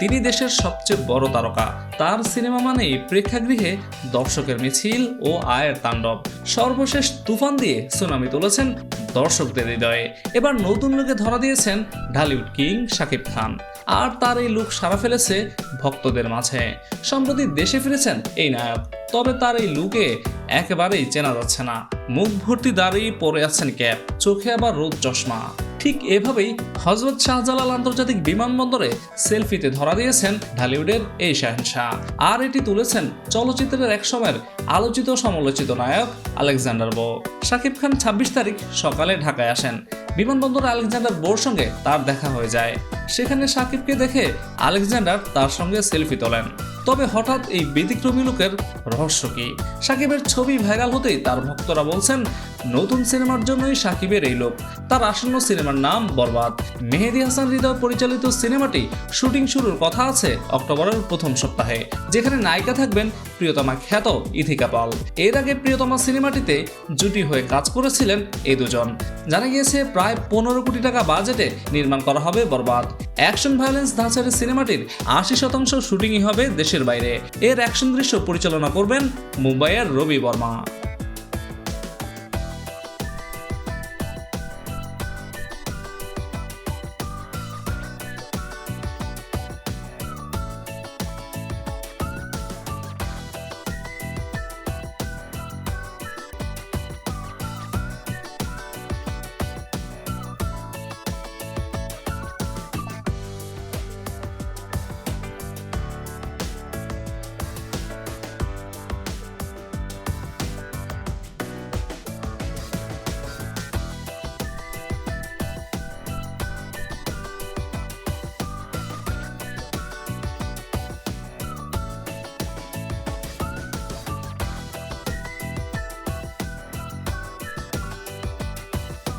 তিনি দেশের সবচেয়ে বড় তারকা। তার সিনেমা মানেই প্রেক্ষাগৃহে দর্শকের মিছিল ও আয়ের তাণ্ডব। সর্বশেষ তুফান দিয়ে সুনামি তুলেছেন দর্শকদের হৃদয়ে। এবার নতুন লোকে ধরা দিয়েছেন ঢালিউড কিং শাকিব খান। আর তার এই লুক সারা ফেলেছে ভক্তদের মাঝে। সম্প্রতি দেশে ফিরেছেন এই নায়ক। তবে তার এই লুকে একেবারেই চেনা যাচ্ছে না। মুখ ভর্তি দাঁড়িয়ে পরে আছেন ক্যাপ। চোখে আবার রোদ চশমা। ঠিক এভাবেই হজরত শাহজালাল আন্তর্জাতিক বিমানবন্দরে সেলফিতে ধরা দিয়েছেন ঢালিউডের এই শাহেনশাহ। আর এটি তুলেছেন চলচ্চিত্রের এক সময়ের আলোচিত সমালোচিত নায়ক আলেকজান্ডার বো। শাকিব খান ছাব্বিশ তারিখ সকালে ঢাকায় আসেন। বিমানবন্দরে আলেকজান্ডার বোর সঙ্গে তার দেখা হয়ে যায়। সেখানে সাকিবকে দেখে আলেকজান্ডার তার সঙ্গে সেলফি তোলেন। তবে হঠাৎ এই ব্যতিক্রমী লোকের রহস্য কি? সাকিবের ছবি ভাইরাল হতেই তার ভক্তরা বলছেন, নতুন সিনেমার জন্যই সাকিবের এই লোক। তার আসন্ন সিনেমার নাম বরবাদ। মেহেদি হাসান হৃদয় পরিচালিত সিনেমাটি শুটিং শুরুর কথা আছে অক্টোবরের প্রথম সপ্তাহে, যেখানে নায়িকা থাকবেন প্রিয়তমা খ্যাত ইথিকা পাল। এর আগে প্রিয়তমা সিনেমাটিতে জুটি হয়ে কাজ করেছিলেন এই দুজন। জানা গিয়েছে, প্রায় পনেরো কোটি টাকা বাজেটে নির্মাণ করা হবে বরবাদ। অ্যাকশন ভায়োলেন্স ধাঁচের সিনেমাটির আশি শতাংশ শুটিংই হবে দেশের বাইরে। এর অ্যাকশন দৃশ্য পরিচালনা করবেন মুম্বাইয়ের রবি বর্মা।